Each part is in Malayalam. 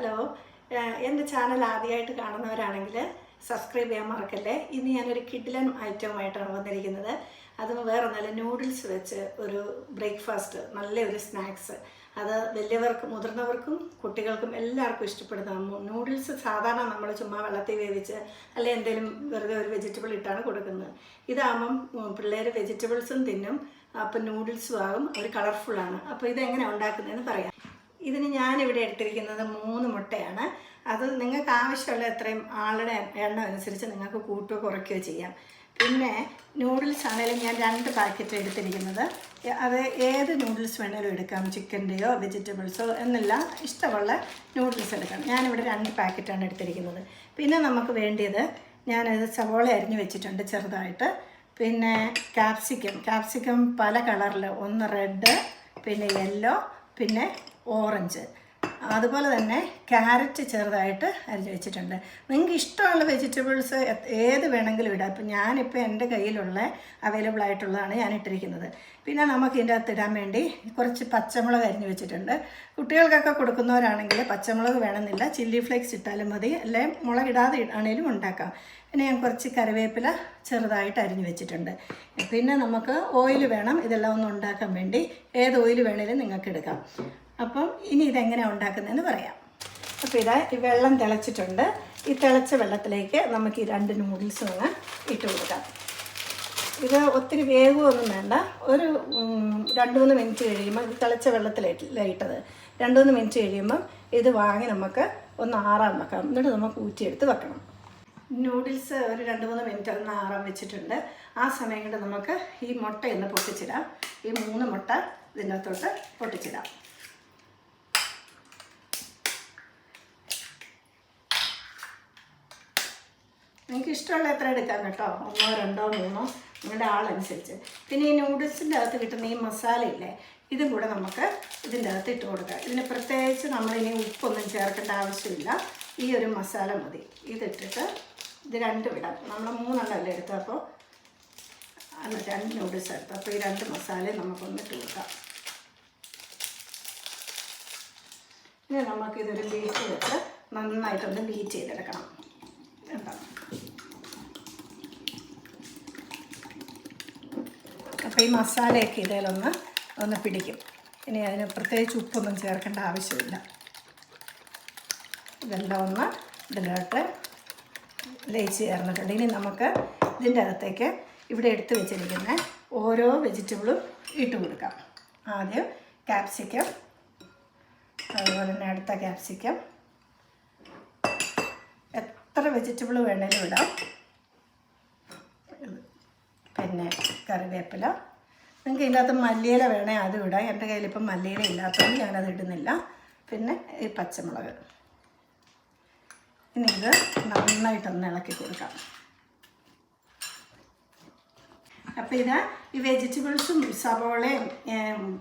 ഹലോ. എന്റെ ചാനൽ ആദ്യമായിട്ട് കാണുന്നവരാണെങ്കിൽ സബ്സ്ക്രൈബ് ചെയ്യാൻ മറക്കല്ലേ? ഇന്ന് ഞാനൊരു കിഡിലൻ ഐറ്റവുമായിട്ടാണ് വന്നിരിക്കുന്നത്. അതും വേറെ നല്ല നൂഡിൽസ് വെച്ച് ഒരു ബ്രേക്ക്ഫാസ്റ്റ് നല്ലൊരു സ്നാക്സ്. അത് വലിയവർക്കും മുതിർന്നവർക്കും കുട്ടികൾക്കും എല്ലാവർക്കും ഇഷ്ടപ്പെടുന്ന നൂഡിൽസ് സാധാരണ നമ്മൾ ചുമ്മാ വെള്ളത്തിൽ വേവിച്ച് അല്ലെങ്കിൽ എന്തെങ്കിലും വെറുതെ ഒരു വെജിറ്റബിൾ ഇട്ടാണ് കൊടുക്കുന്നത്. ഇതാകുമ്പം പിള്ളേർ വെജിറ്റബിൾസും തിന്നും അപ്പം നൂഡിൽസും ആകും. അവർ കളർഫുള്ളാണ്. അപ്പോൾ ഇതെങ്ങനെ ഉണ്ടാക്കുന്നതെന്ന് പറയാം. ഇതിന് ഞാനിവിടെ എടുത്തിരിക്കുന്നത് മൂന്ന് മുട്ടയാണ്. അത് നിങ്ങൾക്ക് ആവശ്യമുള്ള എത്രയും ആളുടെ എണ്ണം അനുസരിച്ച് നിങ്ങൾക്ക് കൂട്ടുകയോ കുറയ്ക്കുകയോ ചെയ്യാം. പിന്നെ നൂഡിൽസ് ആണെങ്കിലും ഞാൻ രണ്ട് പാക്കറ്റ് എടുത്തിരിക്കുന്നത്. അത് ഏത് നൂഡിൽസ് വേണേലും എടുക്കാം. ചിക്കന്റെയോ വെജിറ്റബിൾസോ എന്നില്ല ഇഷ്ടമുള്ള നൂഡിൽസ് എടുക്കാം. ഞാനിവിടെ രണ്ട് പാക്കറ്റാണ് എടുത്തിരിക്കുന്നത്. പിന്നെ നമുക്ക് വേണ്ടിയത് ഞാനത് സവോള അരിഞ്ഞ് വെച്ചിട്ടുണ്ട് ചെറുതായിട്ട്. പിന്നെ ക്യാപ്സിക്കം ക്യാപ്സിക്കം പല കളറിൽ ഒന്ന് റെഡ് പിന്നെ യെല്ലോ പിന്നെ ഓറഞ്ച്. അതുപോലെ തന്നെ ക്യാരറ്റ് ചെറുതായിട്ട് അരിഞ്ഞ് വെച്ചിട്ടുണ്ട്. നിങ്ങൾക്ക് ഇഷ്ടമുള്ള വെജിറ്റബിൾസ് ഏത് വേണമെങ്കിലും ഇടാം. ഇപ്പം ഞാനിപ്പോൾ എന്റെ കയ്യിലുള്ള അവൈലബിൾ ആയിട്ടുള്ളതാണ് ഞാൻ ഇട്ടിരിക്കുന്നത്. പിന്നെ നമുക്ക് ഇതിന്റെ അകത്ത് ഇടാൻ വേണ്ടി കുറച്ച് പച്ചമുളക് അരിഞ്ഞ് വെച്ചിട്ടുണ്ട്. കുട്ടികൾക്കൊക്കെ കൊടുക്കുന്നവരാണെങ്കിൽ പച്ചമുളക് വേണമെന്നില്ല. ചില്ലി ഫ്ലേക്സ് ഇട്ടാലും മതി. അല്ലെ മുളകിടാതെ ആണെങ്കിലും ഉണ്ടാക്കാം. പിന്നെ ഞാൻ കുറച്ച് കറിവേപ്പില ചെറുതായിട്ട് അരിഞ്ഞ് വെച്ചിട്ടുണ്ട്. പിന്നെ നമുക്ക് ഓയിൽ വേണം. ഇതെല്ലാം ഒന്ന് ഉണ്ടാക്കാൻ വേണ്ടി. ഏത് ഓയിൽ വേണേലും നിങ്ങൾക്ക് എടുക്കാം. അപ്പം ഇനി ഇതെങ്ങനെയാണ് ഉണ്ടാക്കുന്നതെന്ന് പറയാം. അപ്പോൾ ഇതാ ഈ വെള്ളം തിളച്ചിട്ടുണ്ട്. ഈ തിളച്ച വെള്ളത്തിലേക്ക് നമുക്ക് ഈ രണ്ട് നൂഡിൽസും ഒന്ന് ഇട്ട് കൊടുക്കാം. ഇത് ഒത്തിരി വേഗമൊന്നും വേണ്ട. ഒരു രണ്ട് മൂന്ന് മിനിറ്റ് കഴിയുമ്പോൾ ഇത് തിളച്ച വെള്ളത്തിലിട്ടത് രണ്ട് മൂന്ന് മിനിറ്റ് കഴിയുമ്പം ഇത് വാങ്ങി നമുക്ക് ഒന്ന് ആറാൻ വെക്കാം. എന്നിട്ട് നമുക്ക് ഊറ്റിയെടുത്ത് വെക്കണം. നൂഡിൽസ് ഒരു രണ്ട് മൂന്ന് മിനിറ്റ് ഒന്ന് ആറാൻ വെച്ചിട്ടുണ്ട്. ആ സമയം കൊണ്ട് നമുക്ക് ഈ മുട്ട ഒന്ന് പൊട്ടിച്ചിടാം. ഈ മൂന്ന് മുട്ട ഇതിനകത്തോട്ട് പൊട്ടിച്ചിടാം. നിങ്ങൾക്ക് ഇഷ്ടമുള്ള എത്ര എടുക്കാം കേട്ടോ? ഒന്നോ രണ്ടോ മൂന്നോ? നിങ്ങളുടെ ആളനുസരിച്ച്. പിന്നെ ഈ നൂഡിൽസിന്റെ അകത്ത് കിട്ടുന്ന ഈ മസാലയില്ലേ ഇതും കൂടെ നമുക്ക് ഇതിന്റെ അകത്ത് ഇട്ട് കൊടുക്കാം. ഇതിന് പ്രത്യേകിച്ച് നമ്മളിനി ഉപ്പൊന്നും ചേർക്കേണ്ട ആവശ്യമില്ല. ഈ ഒരു മസാല മതി. ഇതിട്ടിട്ട് ഇത് രണ്ട് വിടാം. നമ്മൾ മൂന്നെണ്ണമല്ലേ എടുത്തത്? അപ്പോൾ അല്ല രണ്ട് നൂഡിൽസ് എടുത്തു അപ്പോൾ ഈ രണ്ട് മസാലയും നമുക്കൊന്ന് ഇട്ട് കൊടുക്കാം. ഇനി നമുക്കിതൊരു ബീറ്റ് വെച്ച് നന്നായിട്ടൊന്ന് ബീറ്റ് ചെയ്തെടുക്കണം കേട്ടോ ഈ മസാലയൊക്കെ ഇതിലൊന്ന് ഒന്ന് പിടിക്കും. ഇനി അതിന് പ്രത്യേകിച്ച് ഉപ്പൊന്നും ചേർക്കേണ്ട ആവശ്യമില്ല. ഇതെല്ലാം ഒന്ന് ഇതിലോട്ട് ലയിച്ച് ചേർന്നിട്ടുണ്ട്. ഇനി നമുക്ക് ഇതിന്റെ അകത്തേക്ക് ഇവിടെ എടുത്തു വെച്ചിരിക്കുന്ന ഓരോ വെജിറ്റബിളും ഇട്ട് കൊടുക്കാം. ആദ്യം ക്യാപ്സിക്കം അതുപോലെ തന്നെ അടുത്ത ക്യാപ്സിക്കം. എത്ര വെജിറ്റബിൾ വേണേലും ഇടാം. പിന്നെ കറിവേപ്പില. നിങ്ങൾക്ക് ഇതിന്റെ അകത്ത് മല്ലിയില വേണേൽ അത് ഇടാം. എന്റെ കയ്യിലിപ്പം മല്ലിയില ഇല്ലാത്തതുകൊണ്ട് ഞാനത് ഇടുന്നില്ല. പിന്നെ ഈ പച്ചമുളക്. ഇനി ഇത് നന്നായിട്ടൊന്ന് ഇളക്കി കൊടുക്കാം. അപ്പോൾ ഇത് ഈ വെജിറ്റബിൾസും സവോളയും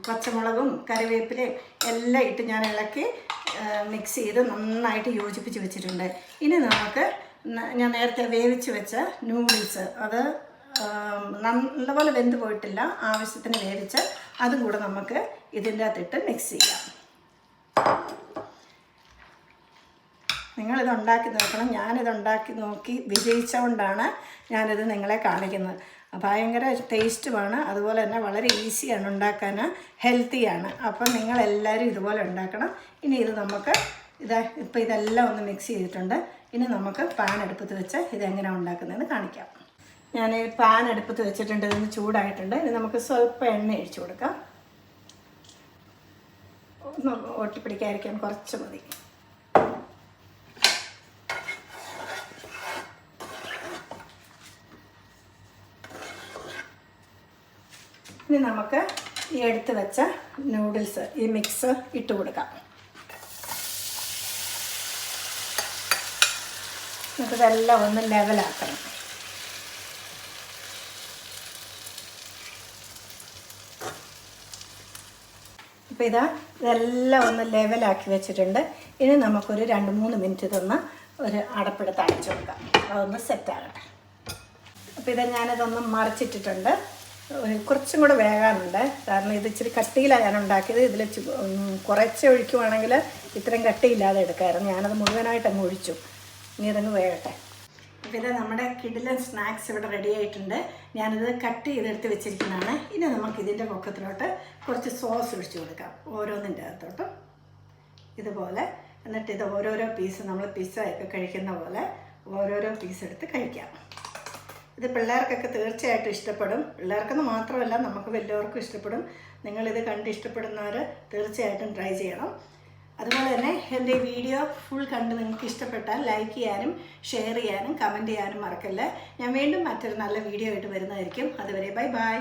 പച്ചമുളകും കറിവേപ്പിലയും എല്ലാം ഇട്ട് ഞാൻ ഇളക്കി മിക്സ് ചെയ്ത് നന്നായിട്ട് യോജിപ്പിച്ച് വെച്ചിട്ടുണ്ട്. ഇനി നമുക്ക് ഞാൻ നേരത്തെ വേവിച്ച് വെച്ച നൂഡിൽസ് അത് നല്ലപോലെ വെന്ത് പോയിട്ടില്ല. ആവശ്യത്തിന് വേവിച്ച് അതും കൂടെ നമുക്ക് ഇതിന്റെ അകത്തിട്ട് മിക്സ് ചെയ്യാം. നിങ്ങളിത് ഉണ്ടാക്കി നോക്കണം. ഞാനിത് ഉണ്ടാക്കി നോക്കി വിജയിച്ചുകൊണ്ടാണ് ഞാനിത് നിങ്ങളെ കാണിക്കുന്നത്. ഭയങ്കര ടേസ്റ്റുമാണ്. അതുപോലെ തന്നെ വളരെ ഈസിയാണ് ഉണ്ടാക്കാൻ ഹെൽത്തിയാണ്. അപ്പം നിങ്ങളെല്ലാവരും ഇതുപോലെ ഉണ്ടാക്കണം. ഇനി ഇത് നമുക്ക് ഇത് ഇപ്പോൾ ഇതെല്ലാം ഒന്ന് മിക്സ് ചെയ്തിട്ടുണ്ട്. ഇനി നമുക്ക് പാൻ എടുപ്പത്ത് വെച്ച് ഇതെങ്ങനെ ഉണ്ടാക്കുന്നതെന്ന് കാണിക്കാം. ഞാൻ പാൻ അടുപ്പത്ത് വെച്ചിട്ടുണ്ട്. ഇതൊന്ന് ചൂടായിട്ടുണ്ട്. ഇനി നമുക്ക് സ്വല്പം എണ്ണ ഒഴിച്ചു കൊടുക്കാം. ഒന്ന് ഒട്ടിപ്പിടിക്കാതിരിക്കാൻ കുറച്ച് മതി. ഇനി നമുക്ക് ഈ എടുത്ത് വെച്ച നൂഡിൽസ് ഈ മിക്സ് ഇട്ട് കൊടുക്കാം. എന്നിട്ട് ഇതെല്ലാം ഒന്ന് ലെവലാക്കണം അപ്പോൾ ഇതാ ഇതെല്ലാം ഒന്ന് ലെവലാക്കി വെച്ചിട്ടുണ്ട്. ഇനി നമുക്കൊരു രണ്ട് മൂന്ന് മിനിറ്റ് ഇതൊന്ന് ഒരു അടപ്പെടുത്ത് അടച്ചു കൊടുക്കാം അതൊന്ന് സെറ്റാകട്ടെ അപ്പോൾ ഇത് ഞാനിതൊന്ന് മറിച്ചിട്ടിട്ടുണ്ട്. കുറച്ചും കൂടെ വേകാനുണ്ട്. കാരണം ഇത് ഇച്ചിരി കട്ടിയിലാണ് ഞാൻ ഉണ്ടാക്കിയത്. ഇതിൽ കുറച്ച് ഒഴിക്കുവാണെങ്കിൽ ഇത്രയും കട്ടിയില്ലാതെ എടുക്കാമായിരുന്നു ഞാനത് മുഴുവനായിട്ട് അങ്ങ് ഒഴിച്ചു. ഇനി ഇതങ്ങ് വേകട്ടെ. ഇത് നമ്മുടെ കിടിലൻ സ്നാക്സ് ഇവിടെ റെഡി ആയിട്ടുണ്ട്. ഞാനിത് കട്ട് ചെയ്തെടുത്ത് വെച്ചിരിക്കുന്നതാണ്. ഇനി നമുക്ക് ഇതിന്റെ പൊക്കത്തിലോട്ട് കുറച്ച് സോസ് ഒഴിച്ചു കൊടുക്കാം. ഓരോന്നിന്റെ അകത്തോട്ടും. ഇതുപോലെ. എന്നിട്ട് ഇത് ഓരോരോ പീസ് നമ്മൾ പിസ്സ ഒക്കെ കഴിക്കുന്ന പോലെ ഓരോരോ പീസ് എടുത്ത് കഴിക്കാം. ഇത് പിള്ളേർക്കൊക്കെ തീർച്ചയായിട്ടും ഇഷ്ടപ്പെടും. പിള്ളേർക്കെന്ന് മാത്രമല്ല നമുക്ക് വലിയവർക്കും ഇഷ്ടപ്പെടും. നിങ്ങളിത് കണ്ട് ഇഷ്ടപ്പെടുന്നവർ തീർച്ചയായിട്ടും ട്രൈ ചെയ്യണം. അതുപോലെ തന്നെ എന്റെ വീഡിയോ ഫുൾ കണ്ട് നിങ്ങൾക്ക് ഇഷ്ടപ്പെട്ടാൽ ലൈക്ക് ചെയ്യാനും ഷെയർ ചെയ്യാനും കമന്റ് ചെയ്യാനും മറക്കല്ലേ. ഞാൻ വീണ്ടും മറ്റൊരു നല്ല വീഡിയോ ആയിട്ട് വരുന്നതായിരിക്കും. അതുവരെ ബൈ ബൈ